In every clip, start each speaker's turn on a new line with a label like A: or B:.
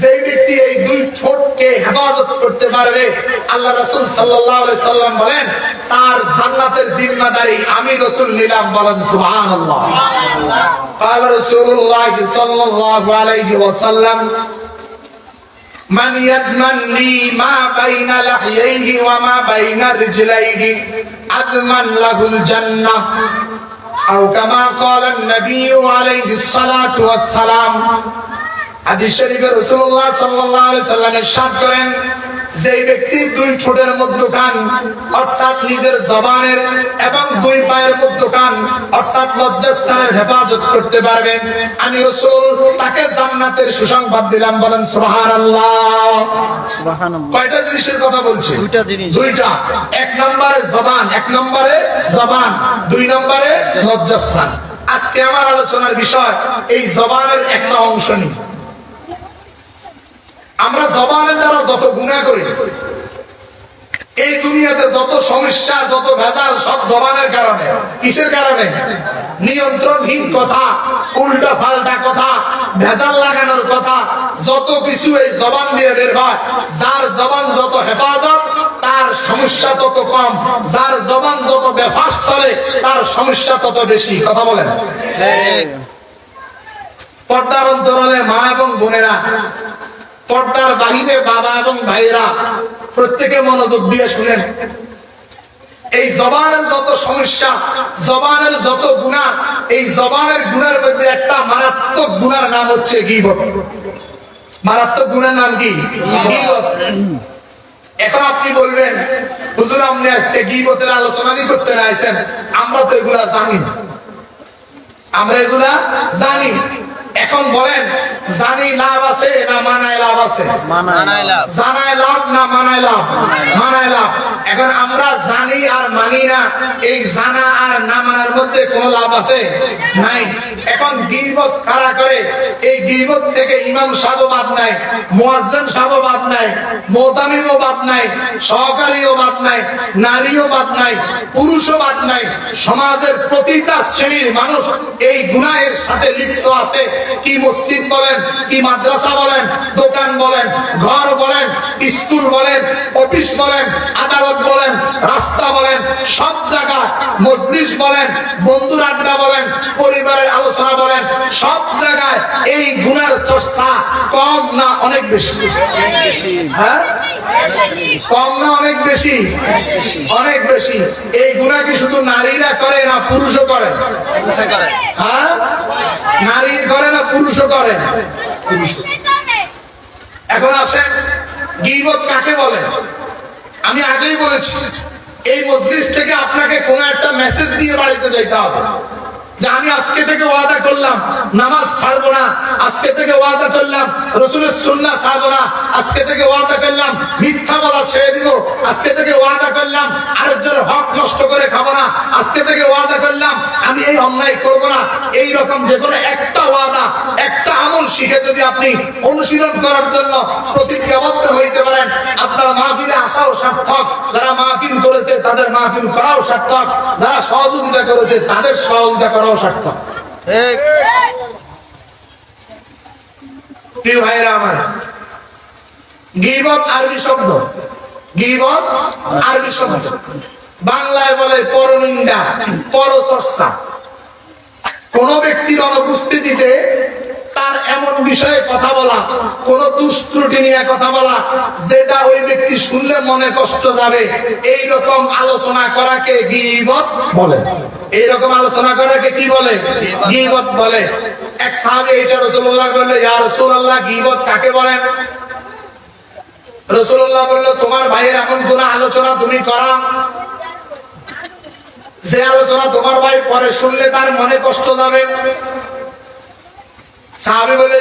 A: যে ব্যক্তি এই দুই ঠোঁটকে হেফাজত করতে পারবে আল্লাহ রাসূল সাল্লাল্লাহু আলাইহি সাল্লাম বলেন তার জান্নাতের জিম্মাদারি আমি রাসূল নিলাম বলেন সুবহানাল্লাহ قال رسول الله صلى الله عليه وسلم من يضمن لي ما بين لحييه وما بين رجليه أضمن له الجنة أو كما قال النبي عليه الصلاة والسلام হাদিস শরীফে রাসূলুল্লাহ সাল্লাল্লাহু আলাইহি সাল্লাম ইরশাদ করেন যে ব্যক্তি দুই ঠোঁটের মধ্যখান অর্থাৎ নিজের জবানের এবং দুই পায়ের মধ্যখান অর্থাৎ লজ্জাস্থানের হেফাজত করতে পারবেন। আমি রাসূল তাকে জান্নাতের সুসংবাদ দিলাম বলেন সুবহানাল্লাহ।
B: সুবহানাল্লাহ।
A: কয়টা জিনিসের কথা বলছি?
B: দুইটা জিনিস।
A: দুইটা। এক নম্বরে জবান এক নম্বরে জবান দুই নম্বরে লজ্জাস্থান। আজকে আমার আলোচনার বিষয় এই জবানের একটা অংশ নিই আমরা জবানের দ্বারা যত গুণা করি এই দুনিয়াতে যত সমস্যা যত ভেজাল সব জবানের কারণে। কিসের কারণে? নিয়ন্ত্রণহীন কথা উল্টা ফাল্টা কথা ভেজাল লাগানোর কথা যত কিছু এই জবান দিয়ে বের হয় যার জবান যত হেফাজত তার সমস্যা তত কম। যার জবান যত বেফাস চলে তার সমস্যা তত বেশি। কথা বলেন। পর্দার অন্তরালে মা এবং বোনেরা পর্দার বাহিরে বাবা এবং ভাইরা প্রত্যেকে মনোযোগ দিয়ে শুনেন। এই জবানের যত সমস্যা, জবানের যত গুণা, এই জবানের গুণার মধ্যে একটা মারাত্মক গুণার নাম হচ্ছে গিবত। মারাত্মক গুণার নাম কি? এখন আপনি বলবেন, হুজুর, আপনি আজকে গিবতের আলোচনা করতে নাইছেন আমরা তো এগুলা জানি। আমরা এগুলা জানি। এখন বলেন জানি লাভ আছে না মানায় লাভ আছে?
B: মানায়
A: জানায় লাভ না মানায় লাভ? মানায় লাভ। এখন আমরা জানি আর মানি না, এই জানা আর না মানার মধ্যে কোনো লাভ আছে? নাই। এখন গিবত কারা করে? এই গিবত থেকে ইমাম সাহেব বাদ নাই, মুয়াজ্জিন সাহেব বাদ নাই, মোতামিমও বাদ নাই, সহকারীও বাদ নাই, নারীও বাদ নাই, পুরুষও বাদ নাই। সমাজের প্রতিটা শ্রেণির মানুষ এই গুনাহের সাথে লিপ্ত আছে। কি মসজিদ বলেন, কি মাদ্রাসা বলেন, দোকান বলেন, ঘর বলেন, স্কুল বলেন, অফিস বলেন, আদালত বলেন, রাস্তা বলেন, সব জায়গায় মসজিদ বলেন, বন্ধুর আড্ডা বলেন, পরিবারের আলোচনা বলেন, সব জায়গায় এই গুণের চর্চা কম না অনেক বেশি? হ্যাঁ? কম না অনেক বেশি? অনেক বেশি। এই গুণা কি শুধু নারীরা করে না পুরুষও করে? হ্যাঁ? নারীর করে না পুরুষও করে? এখন আসেন, গিবত কাকে বলে? আমি আগেই বলেছি এই মসজিদ থেকে আপনাকে কোন একটা মেসেজ দিয়ে বাড়িতে যাইতে হবে। আমি আজকে থেকে ওয়াদা করলাম, নামাজ ছাড়বো না। আজকে থেকে ওয়াদা করলাম, রসুলের সুন্না ছাড়বো না। আজকে থেকে ওয়াদা করলাম, মিথ্যা বলা ছেড়ে দিব। আজকে থেকে ওয়াদা করলাম হক নষ্ট করে খাব না। আজকে থেকে ওয়াদা করলাম, আমি এই অন্যায় করব না। এই রকম যে কোনো একটা ওয়াদা, একটা আমল শিখে যদি আপনি অনুশীলন করার জন্য প্রতিজ্ঞাবদ্ধ হইতে পারেন, আপনার মাহফিলে আসাও সার্থক। যারা মাহফিল করেছে, তাদের মাহফিল করাও সার্থক। যারা সহযোগিতা করেছে, তাদের সহযোগিতা করাও সার্থক প্রিয় ভাইরা আমার গিবত আরবি শব্দ। গিবত আরবি শব্দ। বাংলায় বলে পরনিন্দা পরচর্চা। কোন ব্যক্তির অনুপস্থিতিতে তার এমন বিষয়ে কথা বলা, কোন দুষ্ত্রুটি নিয়ে কথা বলা, যেটা ওই ব্যক্তি শুনলে মনে কষ্ট যাবে। এই রকম আলোচনা করাকে গিবত বলে। এই রকম আলোচনা করাকে কি বলে? গিবত বলে। এক সাহাবে এসে রসুল্লাহ বললে, ইয়া রসুল্লাহ গিবত কাকে বলেন রসুল্লাহ বলল, তোমার ভাইয়ের এমন কোন আলোচনা তুমি করা? যে আলোচনা তোমার ভাই পরে শুনলে তার মনে কষ্ট যাবে। সাহাবি বলে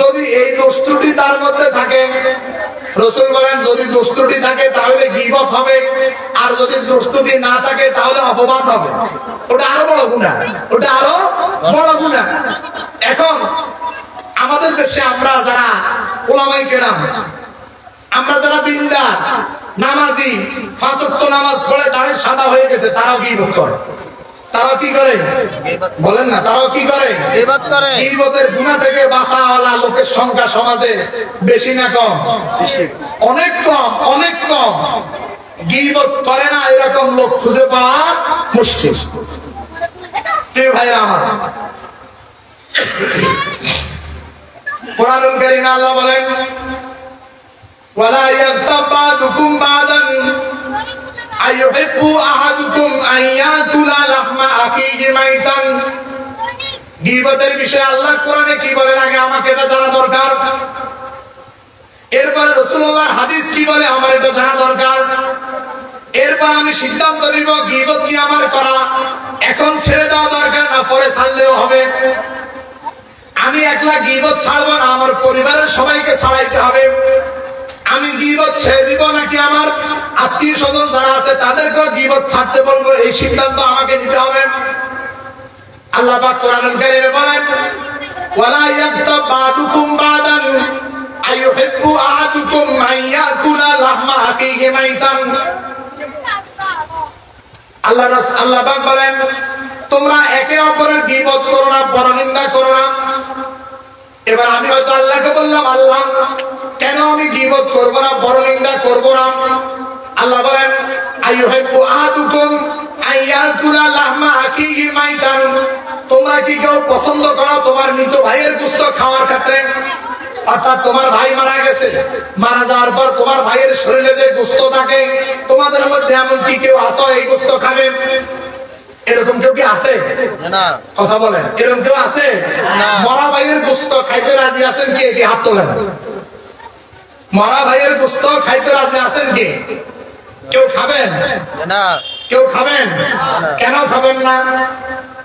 A: যদি এই দোষত্রুটি তার মধ্যে থাকে, রসুল বলেন, যদি দোষত্রুটি থাকে, তাহলে গিবত হবে, আর যদি দোষত্রুটি না থাকে, তাহলে অপবাদ হবে। ওটা আরও বড় গুণা ওটা আরও বড় গুণা এখন, আমাদের দেশে আমরা যারা ওলামাই কেরাম, আমরা যারা দিনদার, নামাজি ফাঁসত্ব নামাজ পড়ে দাঁড়িয়ে সাদা হয়ে গেছে, তারাও গিবত করে। তারা কি করে? বলেন না তারাও কি করে?
B: গীবত করে।
A: গিবতের গুণা থেকে বাঁচাওয়ালা লোকের সংখ্যা সমাজে বেশি না কম? অনেক কম অনেক কম। গিবত করে না এরকম লোক খুঁজে পাওয়া মুশকিল। প্রিয় ভাইরা আমার কোরআনুল কারীমে আল্লাহ বলেন ওয়ালা ইয়াগতাব বা'দুকুম বা'দান আইয়ুহিব্বু আহাদুকুম আন ইয়াকুলা লাহমা আখিহি মাইতান। গিবতের বিষয়ে আল্লাহ কোরআনে কি বলেন? আগে আমাকে এটা জানা দরকার। এরপরে রসুল্লাহ হাদিস কি বলে? আমার এটা জানা দরকার। এরপর আমি সিদ্ধান্ত নিব, গিবত কি আমার করা। এখন ছেড়ে দেওয়া দরকার না, পরে ছাড়লেও হবে। আমি একলা গিবত ছাড়বো না, আমার পরিবারের সবাইকে ছাড়াইতে হবে। আমি গিবত ছেড়ে দিব নাকি আমার আত্মীয় স্বজন যারা আছে তাদেরকেও গিবত ছাড়তে বলব? এই সিদ্ধান্ত আমাকে নিতে হবে। আল্লাহ পাক কোরআনুল কারীমে বলেন, ওয়ালা ইয়াগতাব বা'দুকুম বা'দান আল্লাহ বলেন, তোমরা একে অপরের গীবত করো না পরনিন্দা করো না। এবার আমি হয়তো আল্লাহকে বললাম, আল্লাহ কেন আমি গীবত করব না পরনিন্দা করব না? আল্লাহ বলেন আইয়ুহিব্বু আহাদুকুম আইয়াকুলা লাহমা আখিহি মাইতান। তোমরা কি কেউ পছন্দ করো তোমার মৃত ভাইয়ের গুস্ত খাওয়ার ক্ষেত্রে? অর্থাৎ তোমার ভাই মারা গেছে মারা যাওয়ার পর তোমার ভাইয়ের শরীরে যে গুস্ত থাকে তোমাদের মধ্যে এমন কি কেউ আসো এই গুস্ত খাবে? এরকম কেউ কি আছে?
B: না।
A: কথা বলেন এরকম কেউ আছে?
B: না।
A: মরা ভাইয়ের গুস্ত খাইতে রাজি আছেন কে? কি হাত তোলেন? মরা ভাইয়ের গুস্ত খাইতে রাজি আছেন কে? কেউ খাবেন?
B: না।
A: কেউ খাবেন? কেন খাবেন না?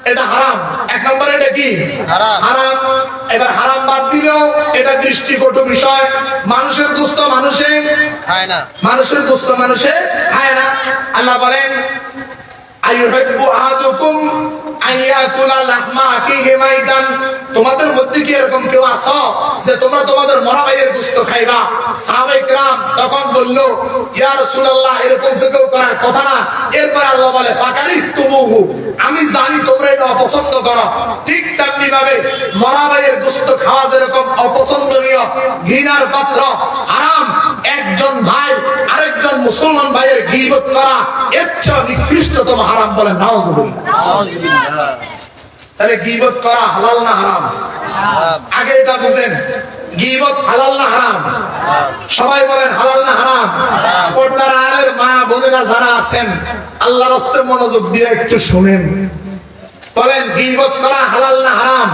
A: এটা হারাম। এক নম্বরে এটা কি?
B: হারাম।
A: এবার হারাম বাদ দিলেও এটা দৃষ্টিকটু বিষয়। মানুষের দুস্থ মানুষে
B: খায় না।
A: মানুষের দুস্থ মানুষে খায় না। আল্লাহ বলেন তোমাদের মধ্যে কি এরকম কেউ আস যে তোমরা তোমাদের মরা ভাইয়ের গুস্ত খাইবা? তখন বলল এরকম তো কেউ করার কথা না। এরপরে আল্লাহ বলে ফাঁকারি আমি জানি তোমরা এটা অপছন্দ করো। ঠিক তেমনি ভাবে মরা ভাইয়ের গুস্ত খাওয়া যেরকম অপছন্দনীয়, ঘৃণার পাত্র মুসলমান ভাইয়ের গীবত করা চেয়ে নিকৃষ্টতম হারাম
B: বলে
A: তাহলে গীবত করা হালাল না হারাম? আগে এটা বুঝেন গিবত হালাল না হারাম? সবাই বলেন হালাল না হারাম? পর্দার আলের মা বোনেরা যারা আছেন আল্লাহর হস্তে মনোযোগ দিয়ে একটু শুনেন। বলেন গীবত করা হালাল না হারাম।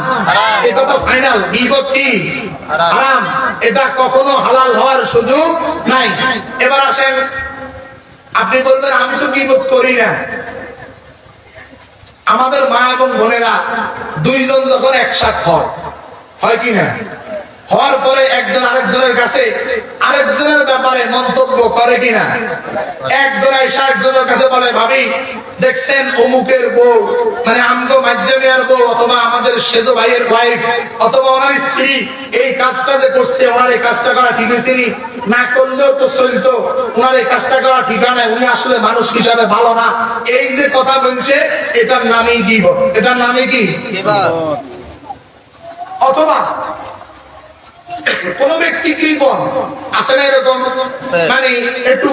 A: এই কথা ফাইনাল গীবত কি?
B: হারাম।
A: হারাম। এটা কখনো হালাল হওয়ার সুযোগ নাই। এবার আসেন আপনি বলবেন আমি তো গীবত করি না। আমাদের মা এবং বোনেরা দুইজন যখন একসাথ হয় হয় কি না? হওয়ার পরে একজন আরেকজনের কাছে আরেকজনের ব্যাপারে মন্তব্য করে কিনা? একজন এসে একজনের কাছে বলে ভাবি দেখছেন অমুকের বউ? মানে আমগো মাজ্জামিয়ার বউ অথবা আমাদের সেজো ভাইয়ের ওয়াইফ অথবা ওনার স্ত্রী এই কাজটা যে করছে ওনার এই কাজটা করা ঠিক হয়েছে না? করলেও তো চলতো। ওনার এই কাজটা করা ঠিক হয় উনি আসলে মানুষ হিসাবে ভালো না। এই যে কথা বলছে এটার নামই কি এটার নামে কি? অথবা কোন ব্যক্তি কৃপণ আছে না এরকম? মানে একটু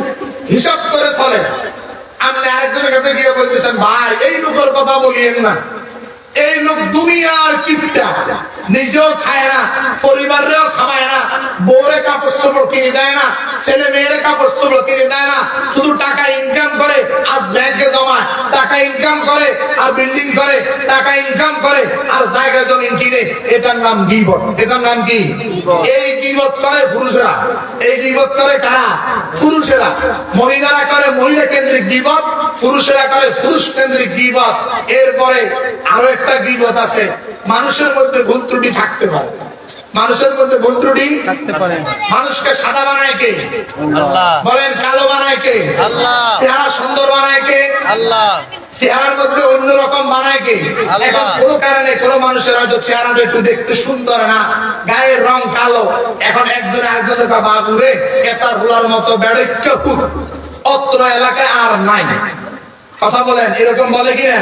A: হিসাব করে চলে। আপনি আরেকজনের কাছে গিয়ে বলতেছেন ভাই এই লোকের কথা বলিয়েন না। এই লোক দুনিয়ার কিপটা। নিজেও খায় না পরিবারেও খাওয়ায় না বউরে কাপড় চোপড় কিনে দেয় না ছেলে মেয়েরে কাপড় চোপড় কিনে দেয় না, শুধু টাকা ইনকাম করে, আজ ব্যাংকে জমায়, টাকা ইনকাম করে আর বিল্ডিং করে, টাকা ইনকাম করে আর জায়গা জমিন কিনে। এটার নাম গিবত। এটার নাম কি? এই গিবত করে পুরুষেরা। এই গিবত করে কারা? পুরুষেরা। মহিলারা করে মহিলা কেন্দ্রিক গিবত, পুরুষেরা করে পুরুষ কেন্দ্রিক গিবত। এরপরে আরও একটা গিবত আছে। মানুষের মধ্যে ভুল ত্রুটি থাকতে পারে। মানুষের মধ্যে ভুল ত্রুটি? মানুষকে সাদা বানায় কে?
B: আল্লাহ।
A: বলেন কালো বানায় কে?
B: আল্লাহ।
A: চেহারা সুন্দর বানায় কে?
B: আল্লাহ।
A: চেহারার মধ্যে অন্যরকম বানায় কে? এখন কোনো কারণে কোনো মানুষের হয়তো চেহারাটা একটু দেখতে সুন্দর না। গায়ের রং কালো। এখন একজন আরেকজনের বাবা ঘুরে কেতার হুলার মতো বেড়ৈক্য অত্র এলাকায় আর নাই। কথা বলেন এরকম বলে কি না?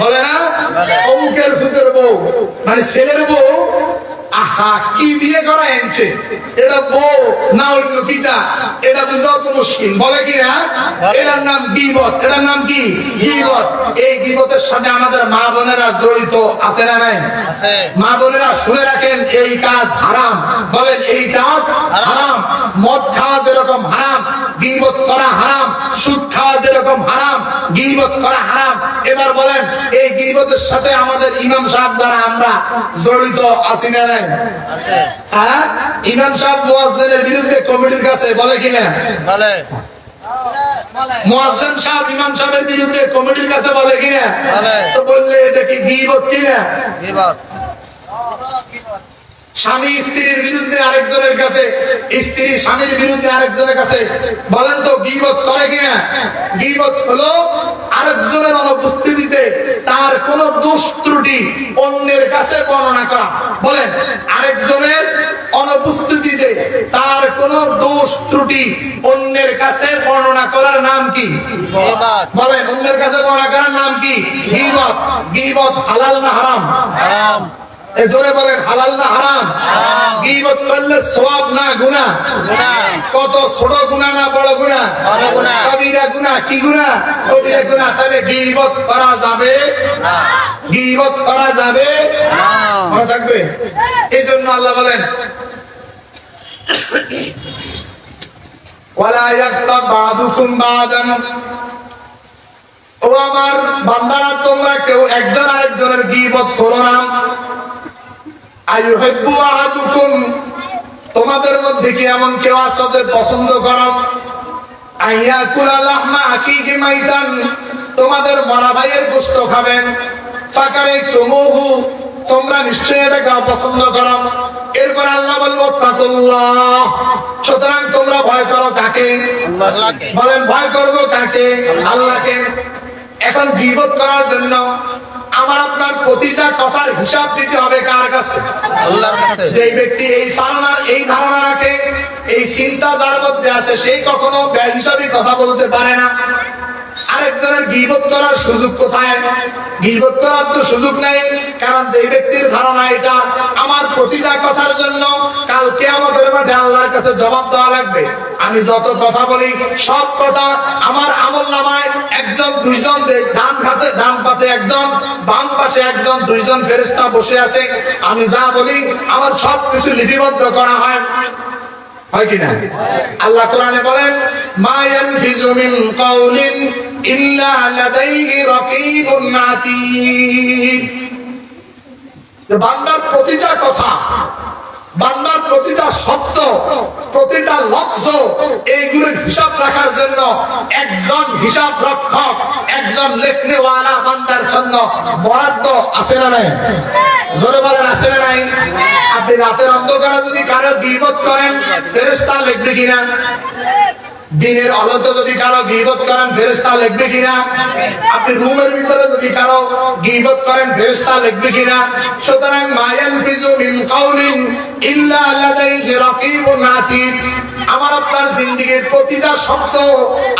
A: বলে। না অমুকের ফুতের বউ মানে ছেলের বউ আহা কি বিয়ে করা এনেছে? এটা বউ না অন্য এটা বুঝাও তো মুশকিল। বলে কি না এটার নাম গিবত। এটার নাম কি? গিবত। এই গিবতের সাথে আমাদের মা বোনেরা জড়িত আছে না নাই? মা বোনেরা শুনে রাখেন এই কাজ হারাম। বলেন এই কাজ হারাম। মদ খাওয়া যেরকম হারাম গিবত করা হারাম সুদ খাওয়া যেরকম হারাম গিবত করা হারাম। এবার বলেন এই গিবতের সাথে আমাদের ইমাম সাহেব যারা আমরা জড়িত আছি না নাই? হ্যাঁ? ইমাম সাহেব মুয়াজ্জিনের বিরুদ্ধে কমিটির কাছে বলে কিনা?
B: বলে।
A: মুয়াজ্জিন সাহেব ইমাম সাহেবের বিরুদ্ধে কমিটির কাছে বলে কিনা?
B: বলে।
A: তো বললে এটা কি কি কিনা?
B: বিপদ
A: স্বামী স্ত্রীর বিরুদ্ধে আরেকজনের কাছে স্ত্রী স্বামীর বিরুদ্ধে আরেকজনের কাছে বলেন তো গিবত করে কিনা? গিবত হলো আরেকজনের অনুপস্থিতিতে তার কোন দোষ ত্রুটি অন্যের কাছে বর্ণনা করা। বলেন আরেকজনের অনুপস্থিতিতে তার কোন দোষ ত্রুটি অন্যের কাছে বর্ণনা করার নাম কি? বলেন অন্যের কাছে বর্ণনা করার নাম কি? গিবত। গিবত হালাল না হারাম?
B: হারাম।
A: এ জোরে বলেন হালাল না হারাম? গীবত করলে সওয়াব না গুনাহ।
B: গুনাহ।
A: কত ছোট গুনাহ না বড় গুনাহ?
B: বড় গুনাহ।
A: কবিরা গুনাহ কি গুনাহ? কবিরা গুনাহ তাহলে গীবত করা যাবে?
B: না।
A: গীবত করা যাবে?
B: না।
A: মনে থাকবে? এই জন্য আল্লাহ বলেন ওয়ালা ইয়াক্তাব বাদুকুম বাদান। ও আমার বান্দারা তোমরা কেউ একজন আরেকজনের গীবত করো না। তোমাদের মধ্যে কি এমন কেউ আছে যে পছন্দ করো? তোমাদের মরা ভাইয়ের গোশত খাবেন। তোমরা নিশ্চয়ই করো। এরপর আল্লাহ তোমরা ভয় করো কাকে? বলেন, ভয় করব কাকে? এখন গিবত করার জন্য আমার আপনার প্রতিটা কথার হিসাব দিতে হবে কার কাছে?
B: আল্লাহর কাছে।
A: যে ব্যক্তি এই ধারণার এই ধারণা রাখে এই চিন্তা যার মধ্যে আছে সেই কখনো ব্যয় হিসাবে কথা বলতে পারে না। আরেকজনের গিবত করার সুযোগ কোথায়? গিবত করার তো সুযোগ নেই, কারণ যে ব্যক্তির ধারণা এটা, আমার প্রতিটা কথার জন্য কালকে আমাদের মাঠে আল্লাহর কাছে জবাব দেওয়া লাগবে। আমি যত কথা বলি, সব কথা আমার আমল নামায় একজন, দুইজন যে ডান কাছে ডান পাশে একজন, বাম পাশে একজন, দুইজন ফেরেস্তা বসে আছে। আমি যা বলি, আমার সব কিছু লিপিবদ্ধ করা হয়। হয় কিনা আল্লাহ কোরআনে বলেন, মা ইয়ানফিজু মিন কাউলিন বান্দার প্রতিটা কথা, বান্দার প্রতিটা শব্দ, প্রতিটা লক্ষ্য এইগুলোর হিসাব রাখার জন্য একজন হিসাব রক্ষক, একজন লেখনেওয়ালা বান্দার জন্য বরাদ্দ আছে না নাই? জোরে বলেন, আছে না নাই? আপনি রাতের অন্ধকারে যদি কারও বিপদ করেন ফেরেস্তা লিখবে কিনা? দিনের আলোতে যদি কারও গিবত করেন ফেরেস্তা লিখবে কিনা? আপনি রুমের ভিতরে যদি কারও গিবত করেন ফেরেস্তা লিখবে কিনা? সুতরাং মায়ান ফিজু মিন কাউলিন ইল্লা লাদাইহি রাকিবুন আতীদ। আমার আপনার জিন্দিগির প্রতিটা শব্দ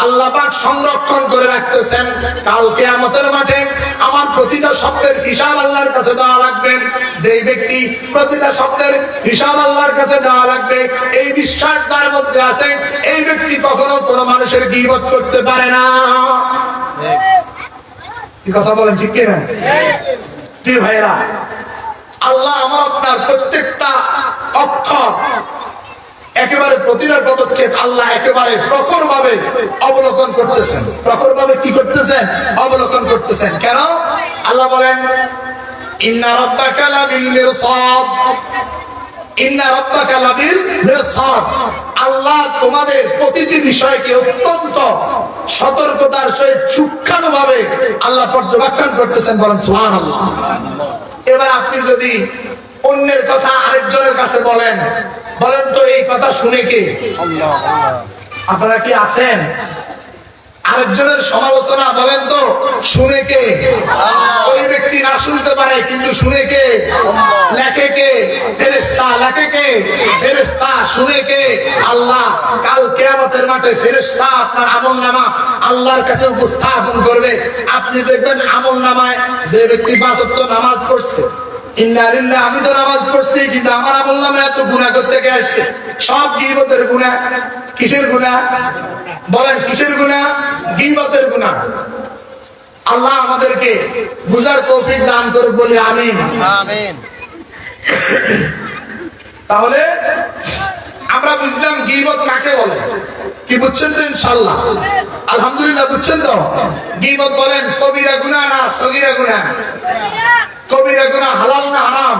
A: আল্লাহ সংরক্ষণ করে রাখতেছেন। কাল কিয়ামতের মাঠে আমার প্রতিটা শব্দের হিসাব আল্লাহর কাছে দেওয়া লাগবে। যে ব্যক্তি প্রতিটা শব্দের হিসাব আল্লাহর কাছে দেওয়া লাগবে, এই বিশ্বাস যার মধ্যে আছে, এই ব্যক্তি কখনো কোনো মানুষের গিবত করতে পারে না। কি কথা বলেন, ঠিক কিনা? প্রিয় ভাইরা আল্লাহ আমার আপনার প্রত্যেকটা অক্ষর একেবারে প্রতিটা পদক্ষেপ আল্লাহ একেবারে প্রখর ভাবে অবলোকন করতেছেন। প্রখর ভাবে কি করতেছেন? অবলোকন করতেছেন। কেন? আল্লাহ বলেন, ইন্না রাব্বাকা লাবিল মিরসাদ। ইন্না রাব্বাকা লাবিল মিরসাদ। আল্লাহ তোমাদের প্রতিটি বিষয়কে অত্যন্ত সতর্কতার সহিত সূক্ষ্মাণুভাবে আল্লাহ পর্যবেক্ষণ করতেছেন বলেন, সুবহানাল্লাহ। এবার আপনি যদি অন্যের কথা আরেকজনের কাছে বলেন বলেন তো এই কথা শুনে কে? আপনারা কি আছেন? আরেকজনের সমালোচনা বলেন তো শুনে কে? ওই ব্যক্তি না শুনতে পারে কিন্তু শুনে কে? লেখে কে? ফেরেস্তা লেখে কে? ফেরেস্তা শুনে কে? আল্লাহ কাল কেয়ামতের মাঠে ফেরেস্তা আপনার আমল নামা আল্লাহর কাছে উপস্থাপন করবে। আপনি দেখবেন আমল নামায় যে ব্যক্তি ওয়াক্ত নামাজ পড়ছে লিল্লাহ, আমি তো নামাজ পড়ছি কিন্তু আমার আমল এত গুণা করতে আসছে? সব গিবতের গুণা কিসের গুণা বলেন কিসের গুণা গিবতের গুণা আল্লাহ আমাদেরকে বুঝার তৌফিক দান করুক বলে আমিন।
B: আমিন।
A: তাহলে আমরা বুঝলাম গিবত কাকে বলে? কি বুঝছেন তো ইনশাল্লাহ আলহামদুলিল্লাহ বুঝছেন তো? গিবত বলেন কবিরা গুনা না সগিরা গুনা কবিরা গুনা হালাল না হারাম?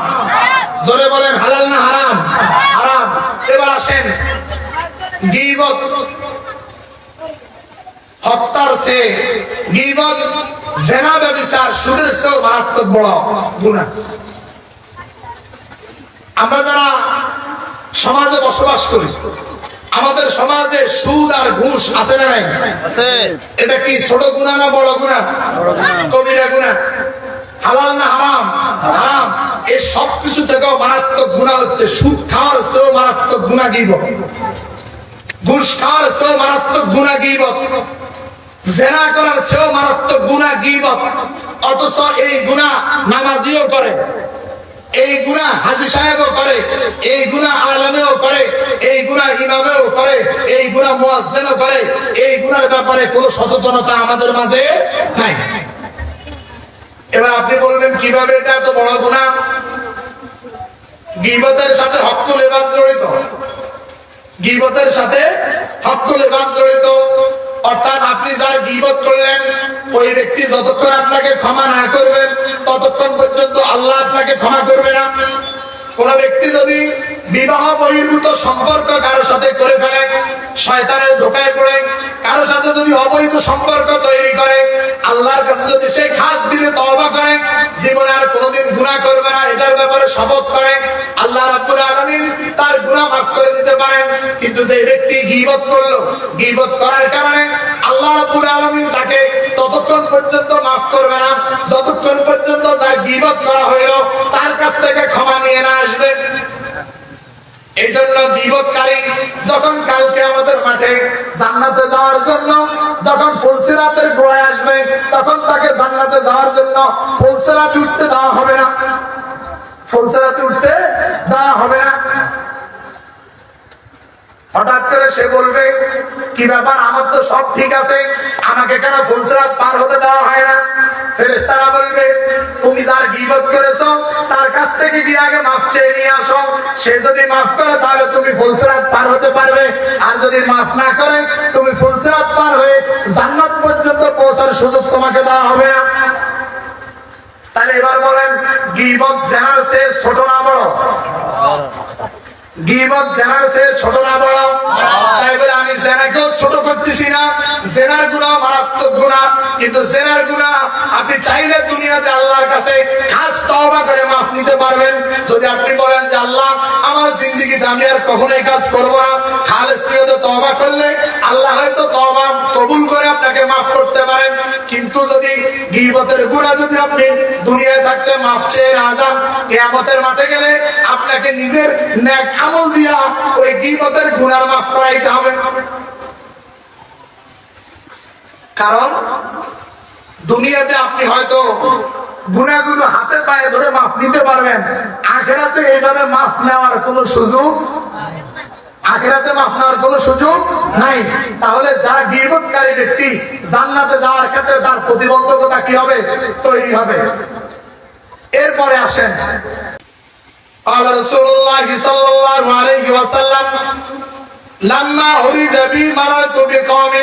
A: জোরে বলেন হালাল না হারাম? হারাম। এবার আসেন। গিবত। হত্যার সে গিবত জেনা ব্যবচার সুদের চেয়েও মারাত্মক বড় গুণা। আমরা যারা সমাজে বসবাস করি আমাদের সমাজে সুদ আর ঘুষ আছে না নাই? এটা কি ছোট গুণা না বড় গুণা। কবিরা গুণা। হালাল না হারাম? হারাম। এই সব কিছু থেকেও মারাত্মক গুণা হচ্ছে। সুদ খাওয়ার চেয়েও মারাত্মক গুণা গিব ঘুষ খাওয়ার চেয়েও মারাত্মক গুণা গিবত। জেনা করার চেয়েও মারাত্মক গুণা গিবত। অথচ এই গুণা নামাজিও করে। এই গুণা হাজি সাহেবও করে। এই গুণা আলমেও করে। এই গুণা ইমামেও করে। এই গুণা মুয়াজ্জেনও করে। এই গুণার ব্যাপারে কোনো সচেতনতা আমাদের মাঝে নাই। এবার আপনি বলবেন, কীভাবে এটা এত বড় গুণা? গিবতের সাথে হকুল এবার জড়িত। গিবতের সাথে হকুল এবার জড়িত। অর্থাৎ আপনি যার গিবত করলেন, ওই ব্যক্তি যতক্ষণ আপনাকে ক্ষমা না করবেন ততক্ষণ পর্যন্ত আল্লাহ আপনাকে ক্ষমা করবে না। কোন ব্যক্তি যদি বিবাহ বহির্ভূত সম্পর্ক কারও সাথে করে ফেলে, শয়তানের ধোকায় পড়ে। কারও সাথে যদি অবৈধ সম্পর্ক তৈরি করে, আল্লাহর কাছে যদি সে খাস দিলে তওবা করে, জীবনে আর কোনোদিন গুনাহ করবে না, এটার ব্যাপারে শপথ করে। আল্লাহ রাব্বুল আলামিন তার গুনাহ মাফ করে দিতে পারেন। কিন্তু যে ব্যক্তি গীবত করল, গীবত করার কারণে আল্লাহ রাব্বুল আলামিন তাকে ততক্ষণ পর্যন্ত মাফ করবে না। যতক্ষণ পর্যন্ত তার গীবত করা হইল, তার কাছ থেকে ক্ষমা নিয়ে না আসবে। এই জন্য বিপদকারী যখন কালকে আমাদের মাঠে জান্নাতে যাওয়ার জন্য, যখন ফুলসিরাতের গোড়ায় আসবে, তখন তাকে জান্নাতে যাওয়ার জন্য ফুলসিরাতে উঠতে দেওয়া হবে না। ফুলসিরাতে উঠতে দেওয়া হবে না। হঠাৎ করে সে বলবে, কি ব্যাপার? আমার তো সব ঠিক আছে। আমাকে কেন ফুলসরাত পার হতে দেওয়া হয় না? ফেরেশতারা বলবে, তুমি যার গীবত করেছ, তার কাছ থেকে গিয়ে আগে মাফ চেয়ে নিয়ে আসো। সে যদি মাফ করে, তাহলে তুমি ফুলসরাত পার হতে পারবে। আর যদি মাফ না করে, তুমি ফুলসরাত পার হয়ে জান্নাত পর্যন্ত পৌঁছার সুযোগ তোমাকে দেওয়া হবে না। তাহলে এবার বলেন, গিবত জেনার সে ছোট না বড়? গিবত জেনার সে ছোট না বড়। তাই বলে আমি জেনাকেও ছোট করতেছি না। জেনার গুণা মারাত্মক গুণা। কিন্তু জেনার গুণা আপনি চাইলে দুনিয়াতে আল্লাহর কাছে খাস তওবা করে মাফ নিতে পারবেন। যদি আপনি বলেন যে, আল্লাহ, আমার জিন্দগিতে আমি আর কখনোই কাজ করব না। খালেস নিয়তে তওবা করলে আল্লাহ হয়তো তওবা কবুল করে আপনাকে মাফ করতে পারেন। কিন্তু যদি গিবতের গুণা যদি আপনি দুনিয়ায় থাকতে মাফ চেয়ে না যান, কেয়ামতের মাঠে গেলে আপনাকে নিজের ন্যাক আমল দিয়া ওই গিবতের গুণার মাফ করাইতে হবে। কারণ দুনিয়াতে আপনি হয়তো গুণাগুলো হাতে পায়ে ধরে মাপ নিতে পারবেন। আখেরাতে এইভাবে মাপ নেওয়ার কোনো সুযোগ আখেরাতে মাপ নেওয়ার কোনো সুযোগ নাই। তাহলে যারা গিবতকারী ব্যক্তি, জান্নাতে যাওয়ার ক্ষেত্রে তার প্রতিবন্ধকতা কি হবে? তৈরি হবে। এরপরে আসেন। قال رسول الله صلى الله عليه وسلم لما عرج بي مررت بقوم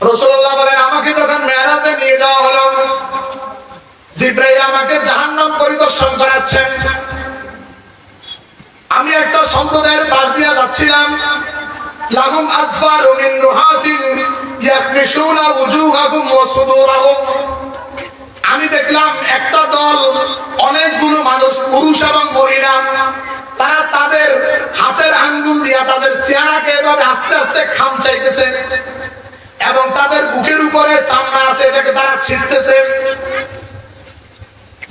A: রসুল্লাহ বলেন আমাকে যখন মেরাজে নিয়ে যাওয়া হলো জিব্রাইল আমাকে জাহান্নাম পরিদর্শন করাচ্ছেন আমি একটা সম্প্রদায়ের পাশ দিয়ে যাচ্ছিলাম লাহুম আসফার মিন নুহাসিন ইয়াকমিশুনা উজুহাহুম ওয়া সুদুরাহুম আমি দেখলাম একটা দল অনেকগুলো মানুষ, পুরুষ এবং মহিলা, তারা তাদের হাতের আঙ্গুল দিয়া তাদের চেহারাকে এভাবে আস্তে আস্তে খামচাইতেছে এবং তাদের বুকের উপরে চামড়া আছে, এটাকে তারা ছিঁড়তেছে।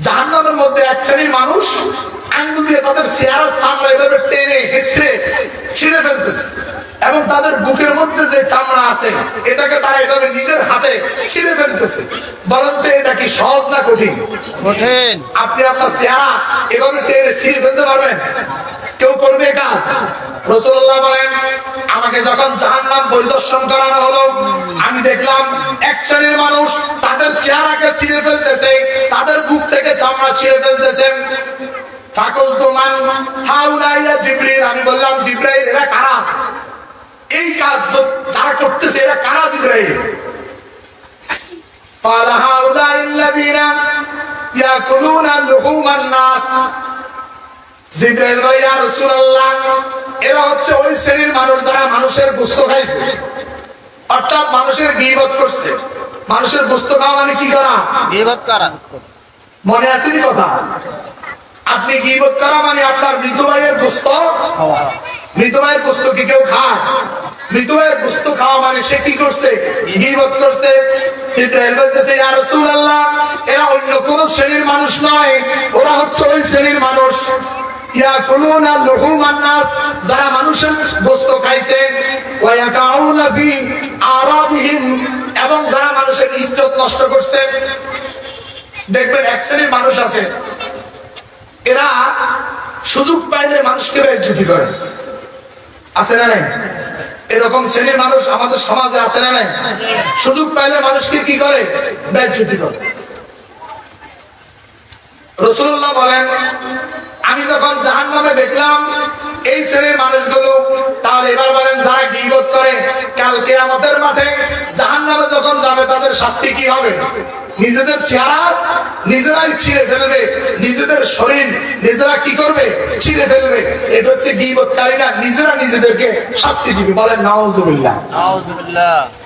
A: জাহান্নামের মধ্যে এক শ্রেণির মানুষ আঙ্গুল দিয়ে তাদের চেয়ারের সামনে এভাবে টেনে হেসে ছিঁড়ে ফেলতেছে এবং তাদের বুকের মধ্যে যে চামড়া আছে, এটাকে তারা এভাবে নিজের হাতে ছিঁড়ে ফেলতেছে। বলেন তো এটা কি সহজ না কঠিন?
B: কঠিন।
A: আপনি আপনার চেহারা এভাবে টেনে ছিঁড়ে ফেলতে পারবেন? কেউ করবে কাজ? রসুল্লাহ বলেন আমাকে যখন জাহান্নাম পরিদর্শন করানো হলো আমি দেখলাম এক শ্রেণির মানুষ তাদের চেহারাকে ছিঁড়ে ফেলতেছে তাদের বুক থেকে চামড়া ছিঁড়ে ফেলতেছে। ফাকুল তুমান হাউলাইয়া জিব্রিল আমি বললাম জিব্রাইল এরা কারা? এই কাজ যারা করতেছে এরা কারা জিব্রাইল? قال هؤلاء الذين يأكلون لحوم الناس জিব্রাইল বলে ইয়া রাসূলুল্লাহ এরা হচ্ছে ওই শ্রেণীর মানুষ যারা মানুষের গোশত খাইছে অর্থাৎ মানুষের গীবত করছে মানুষের গোশত খাওয়া মানে কি করা
B: বিবাদ করা
A: মনে আছে কি কথা আপনি গীবত করা মানে আপনার মৃত ভাইয়ের গোশত মৃত ভাইয়ের গোশত কি কেউ খায়? মৃত ভাইয়ের গোশত খাওয়া মানে সে কি করছে? করছে। মানুষের ইজ্জত নষ্ট করছে। দেখবেন, এক শ্রেণির মানুষ আছে। এরা সুযোগ পাইলে মানুষকে করে। আছে না নাই? এরকম শ্রেণির মানুষ আমাদের সমাজে আছে না নাই? সুযোগ পাইলে মানুষকে কি করে? বেজ্জুতি করে। রসুল্লাহ বলেন, আমি যখন জাহান নামে দেখলাম এই শ্রেণির মানুষগুলো, তাহলে এবার বলেন যারা গিবত করে কালকে আমাদের মাঠে জাহান নামে যখন যাবে, তাদের শাস্তি কি হবে? নিজেদের চেহারা নিজেরাই ছিঁড়ে ফেলবে। নিজেদের শরীর নিজেরা কি করবে? ছিঁড়ে ফেলবে। এটা হচ্ছে গিবতকারীরা নিজেরা নিজেদেরকে শাস্তি দিবে। বলেন নাওজুবিল্লাহ
B: নাউজুবিল্লাহ।